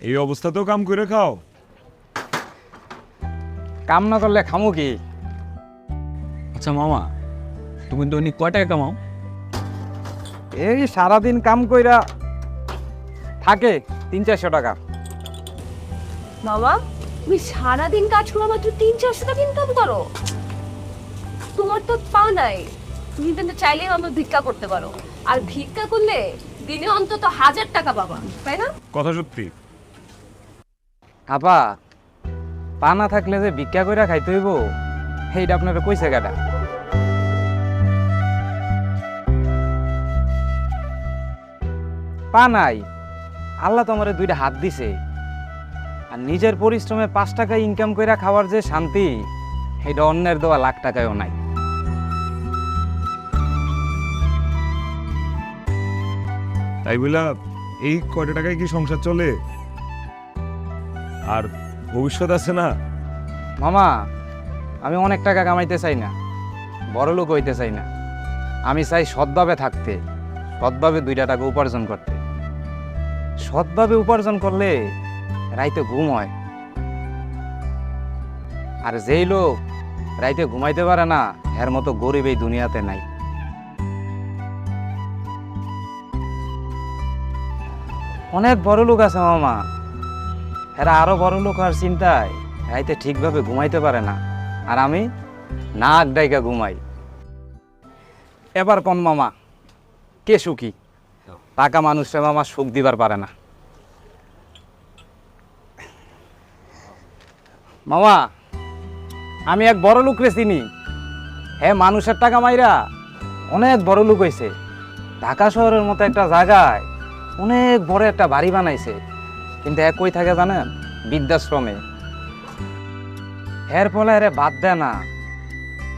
এই অবস্থাতেও কাম করে খাও। কাম না করলে খামো কি? আচ্ছা মামা তুমি দৈনিক কয় টাকা কামাও? এই সারাদিন কাম কইরা থাকে তিন চারশো টাকা। বাবা তুমি সারাদিন কাজ করো মাত্র তিন চারশো টাকা ইনকাম করো। তোমার তো পা নাই। তুমি কিন্তু চাইলেই আমার ভিক্ষা করতে পারো। আর ভিক্ষা করলে দিনে অন্তত হাজার টাকা পাবা তাই না? কথা সত্যি। আপা, পা না থাকলে যে ভিক্ষা কইরা খাইতে হইব, সেইটা আপনারা কইছে কাটা পা নাই, আল্লাহ তো আমারে দুইটা হাত দিছে। আর নিজের পরিশ্রমে পাঁচ টাকা ইনকাম কইরা খাওয়ার যে শান্তি, সেইটা অন্যের দেওয়া লাখ টাকায়ও নাই। তাই বলা এই কয়টা টাকায় কি সংসার চলে? আর ভবিষ্যৎ আছে না? মামা, আমি অনেক টাকা কামাইতে চাই না, বড় লোক হইতে চাই না। আমি চাই সৎভাবে থাকতে, সৎভাবে দুইটা টাকা উপার্জন করতে। সৎভাবে উপার্জন করলে রাইতে ঘুম হয়। আর যেই লোক রাইতে ঘুমাইতে পারে না এর মতো গরিব এই দুনিয়াতে নাই। অনেক বড় লোক আছে মামা এরা আরও বড় লোক আর চিন্তায় রাইতে ঠিকভাবে ঘুমাইতে পারে না। আর আমি নাক ডাইকা ঘুমাই। এবার কোন মামা? কে সুখী? টাকা মানুষে মামা সুখ দিবার পারে না। মামা, আমি এক বড় লোক রে চিনি। হ্যাঁ মানুষের টাকা মাইরা অনেক বড় লোক হয়েছে ঢাকা শহরের মতো একটা জায়গায় অনেক বড় একটা বাড়ি বানাইছে। কিন্তু এক কই থাকে জানেন, বৃদ্ধাশ্রমে। এর পোলা এরে ভাত দেয় না।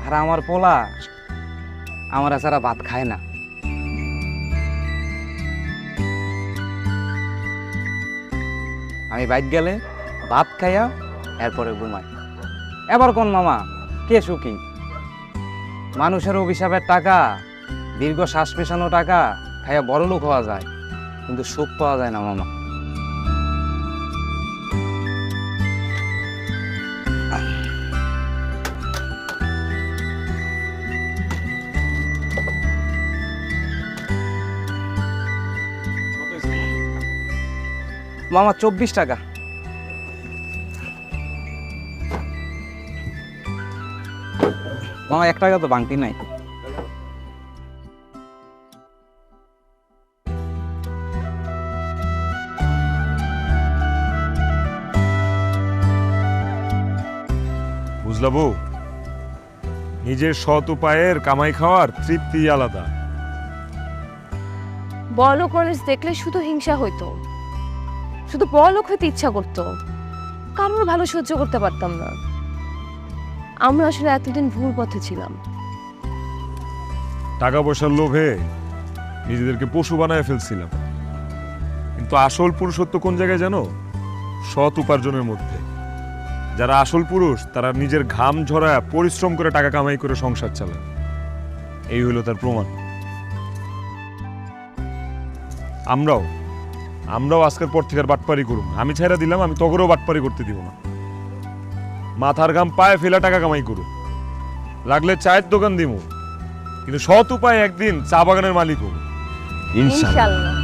আর আমার পোলা, আমার এছাড়া ভাত খায় না। আমি বাইক গেলে ভাত খাইয়া এরপরে ঘুমাই। এবার কোন মামা? কে সুখী? মানুষের অভিশাপের টাকা দীর্ঘ শ্বাস পেছানো টাকা, খাইয়া বড় লোক হওয়া যায়। কিন্তু সুখ পাওয়া যায় না মামা। মামা চব্বিশ টাকা। মামা এক টাকা তো বাংতি নাই। বুঝলা বউ নিজের সৎ উপায়ের কামাই খাওয়ার তৃপ্তি আলাদা। বড়লোক মানুষ দেখলে শুধু হিংসা হইতো। শুধু বড়লোক হইতে ইচ্ছা করতো। কারোর ভালো সহ্য করতে পারতাম না। আমরা আসলে এতদিন ভুল পথে ছিলাম। টাকা পয়সার লোভে নিজেদেরকে পশু বানায় ফেলছিলাম। কিন্তু আসল পুরুষত্ব কোন জায়গায় জানো? সৎ উপার্জনের মধ্যে। যারা আসল পুরুষ, তারা নিজের ঘাম ঝরায় পরিশ্রম করে টাকা কামাই করে সংসার চালায়। এই হলো তার প্রমাণ। আমরাও আমরাও আজকের পর থেকে আর বাটপারি করুম আমি ছাইরা দিলাম, আমি তগরও বাটপারি করতে দিব না। মাথার গাম পায়ে ফেলা টাকা কামাই করু লাগলে চায়ের দোকান দিব কিন্তু সৎ উপায় একদিন চা বাগানের মালিক হব। ইনশাল্লাহ।